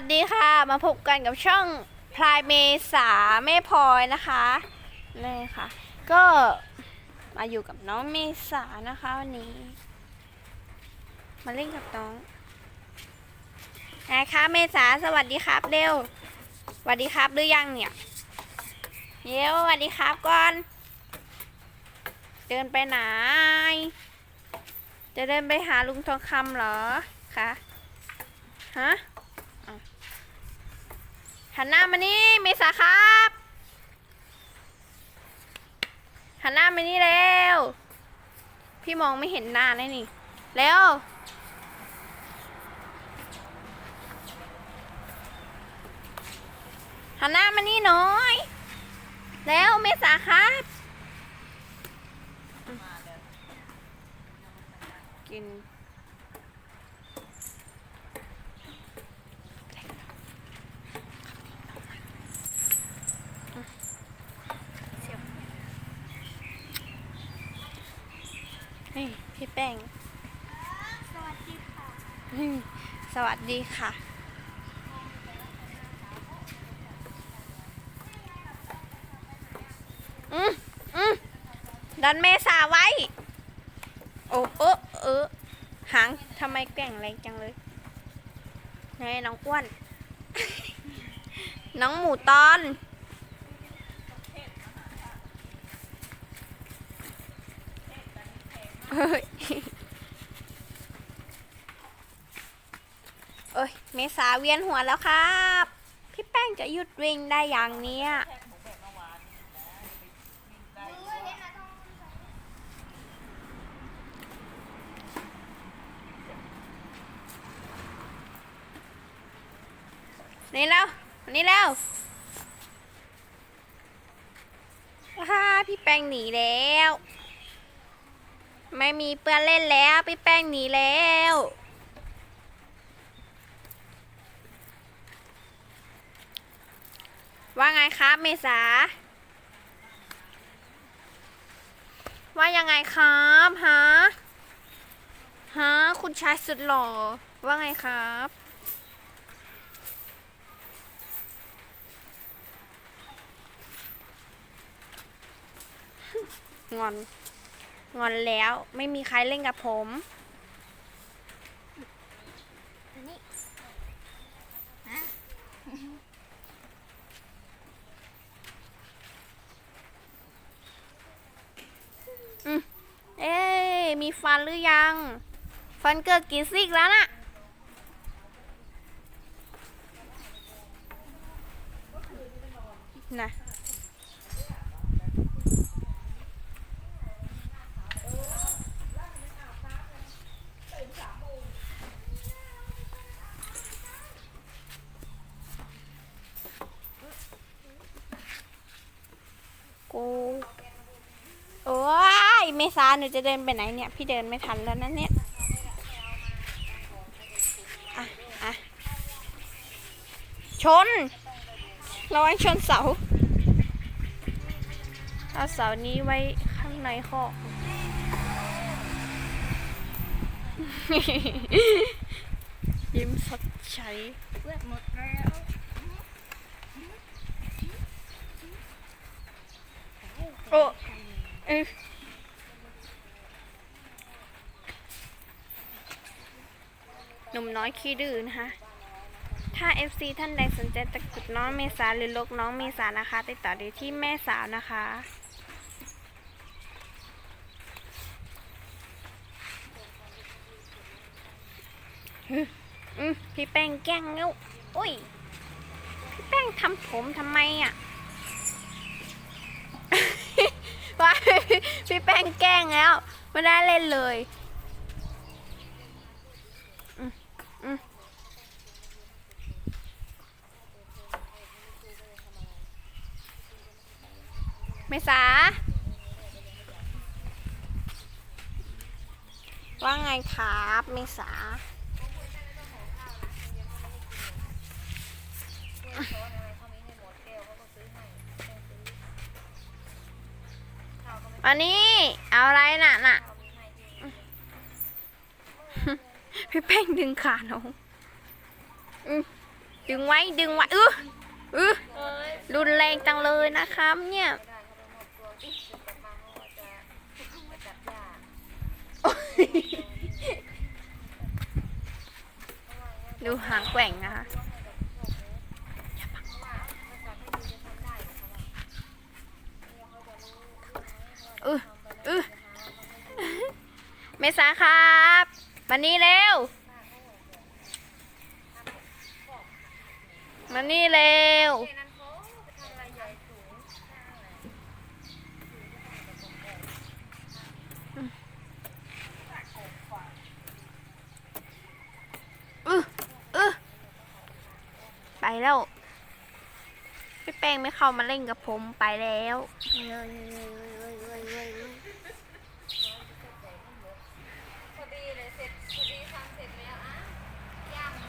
วัสดีค่ะ มาพบกันกับช่องพลายเมษาแม่พลอยนะคะนี่ค่ะ ก็มาอยู่กับน้องเมษานะคะวันนี้ มาเล่นกับน้องไงคะเมษาสวัสดีครับเร็วสวัสดีครับหรือยังเนี่ยเร็วสวัสดีครับก่อน เดินไปไหน จะเดินไปหาลุงทองคำเหรอคะฮะ หันหน้ามานี่เมษาครับหันหน้ามานี่เร็วพี่มองไม่เห็นหน้าเลยนี่เร็วหันหน้ามานี่น่อย แล้วเมษาครับกินพี่ แป้ง สวัสดีค่ะนี่สวัสดีค่ะ อืมอืมดันเมษาไว้ โอ้เออเออหางทำไมแกว่งแรงจังเลยไงน้องอ้วน น้องหมูตอน เฮ้ย เมษาเวียนหัวแล้วครับ พี่แป้งจะหยุดวิ่งได้อย่างเนี้ยนี่แล้วนี่แล้วฮ่าพี่แป้งหนีแล้ว ไม่มีเพื่อนเล่นแล้ว พี่แป้งหนีแล้ว ว่าไงครับเมษา ว่ายังไงครับฮะฮะคุณชายสุดหล่อว่าไงครับงอน งอนแล้วไม่มีใครเล่นกับผม อันนี้ฮะ เอ้ย มีฟันหรือยัง ฟันเกิดกี่ซี่แล้วน่ะนะ กู โอ้ยเม ษาหนูจะเดินไปไหนเนี่ย พี่เดินไม่ทันแล้วนะเนี่ยอะอะชนระวังชนเสาเอาเสานี้ไว้ข้างในคอกยิ้มสดใสเพื่อนหมดแล้วโอ้เอย หนุ่มน้อยขี้ดื้อนะคะ ถ้า FC ท่านใดสนใจตะกรุดน้องเมษาหรือลกน้องเมษานะคะ ติดต่อได้ที่แม่สาวนะคะอืมพี่แป้งแกล้งแล้วโอ้ย พี่แป้งทำผมทำไมอะว่าพี่แป้งแกล้งแล้ว ไม่ได้เล่นเลยอืมอืม เมษา ว่าไงครับเมษาอันนี้เอาอะไรน่ะน่ะ พี่แป้งดึงขาน้องดึงไว้ดึงไว้อืออือรุนแรงจังเลยนะครับเนี่ย ดูหางแกว่งนะคะอืออือเมษาครับมานี่เร็วมานี่เร็ว อืออือไป แล้ว พี่แป้งไม่เข้ามาเล่นกับผมไปแล้ว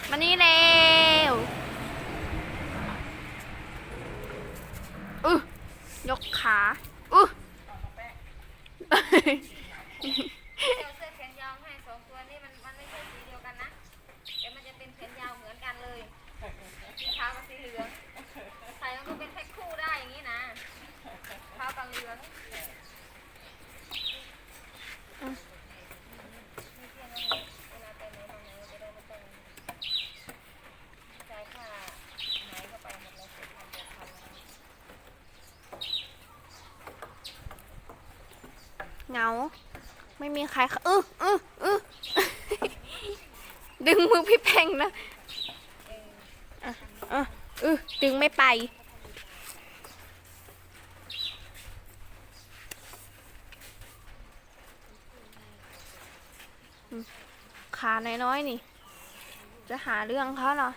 มานี่เร็วอือยกขาอือ เอาเสื้อแขนยาวให้สองตัวนี่มันมันไม่ใช่สีเดียวกันนะแต่มันจะเป็นแขนยาวเหมือนกันเลยสีขาวกับสีเหลืองใส่มันก็เป็นแพ็คคู่ได้อย่างนี้นะขาวกับเหลืองเวลาไปไหนมาไหนจะได้ไม่ต้องจ่ายค่าไหนเข้าไปหมดเลยเจ็ดพันแปดพันแล้ว เห งา ไม่มีใครเข้าอืออืออือดึงมือพี่แพงนะอะอะอือดึงไม่ไปขาน้อยๆนี่ จะหาเรื่องเขาเหรอ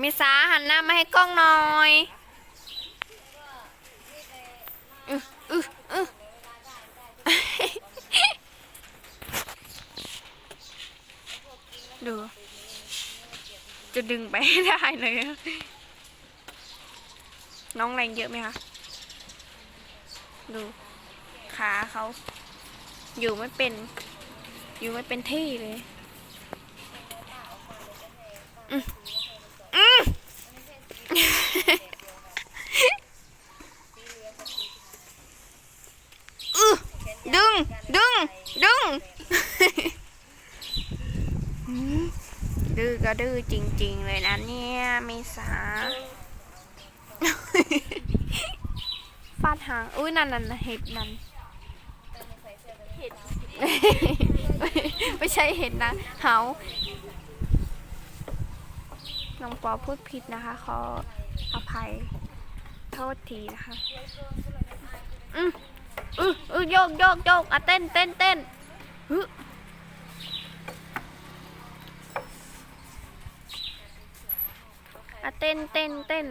มิสาหันหน้ามาให้กล้องหน่อยอื้ออื้ออื้อ ดู จะ ดึงไปให้ได้เลย น้องแรงเยอะไหมคะ ดูขาเขาอยู่ไม่เป็น อยู่ไม่เป็นที่เลยอืมอืมดึง ดึง ดึง ดื้อก็ดื้อจริง ๆ เลยนะเนี่ยเมษาฟาดหาง อุ้ยนั่นนั่นน่ะเห็ดนั่นเห็ดไม่ใช่เห็ดนะเหาน้องปอพูดผิดนะคะขออภัยโทษทีนะคะ อืออืออือโยกโยกโยกอะเต้นเต้นเต้นฮึ อะเต้นเต้นเต้น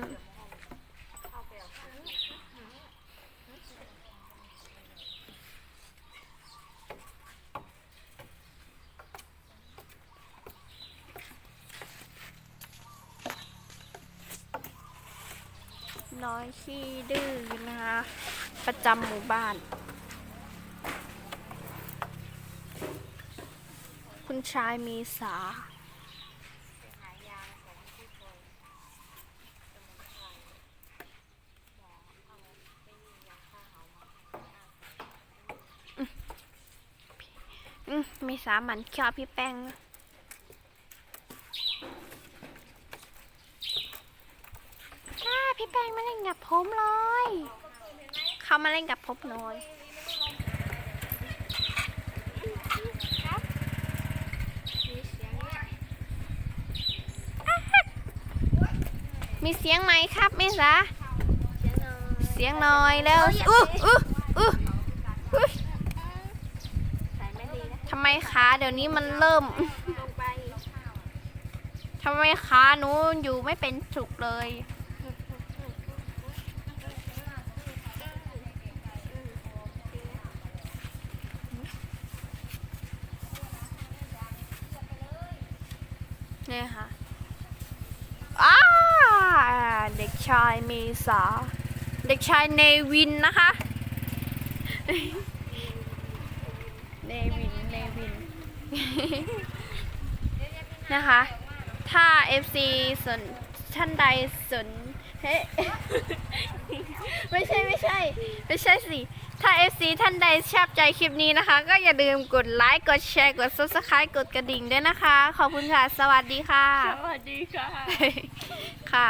น้อยขี้ดื้อนะคะ ประจำหมู่บ้าน คุณชายมีสา อื มมีสาหมันชอบพี่แป้งนะอ่าพี่แป้งมาเล่นกับผมเลย เขามาเล่นกับผมหน่อยมีเสียงไหมครับเมษาเสียงหน่อยแล้วอู้อู้อู้อุ๊ยทำ ไมขาเดี๋ยวนี้มันเริ่มทำไมขาหนูอยู่ไม่เป็นสุขเลย เนี่ยค่ะอ้าเด็กชายเมษา เด็กชายเนวินนะคะ เนวินเนวิน นะคะ ถ้า FC สนท่านใดสนเฮ้ไม่ใช่ไม่ใช่ ไม่ใช่สิ ถ้า FC ท่านใดชอบใจคลิปนี้นะคะ ก็อย่าลืมกดไลค์กดแชร์กด subscribe กดกระดิ่งด้วยนะคะ ขอบคุณค่ะ สวัสดีค่ะ สวัสดีค่ะ ค่ะ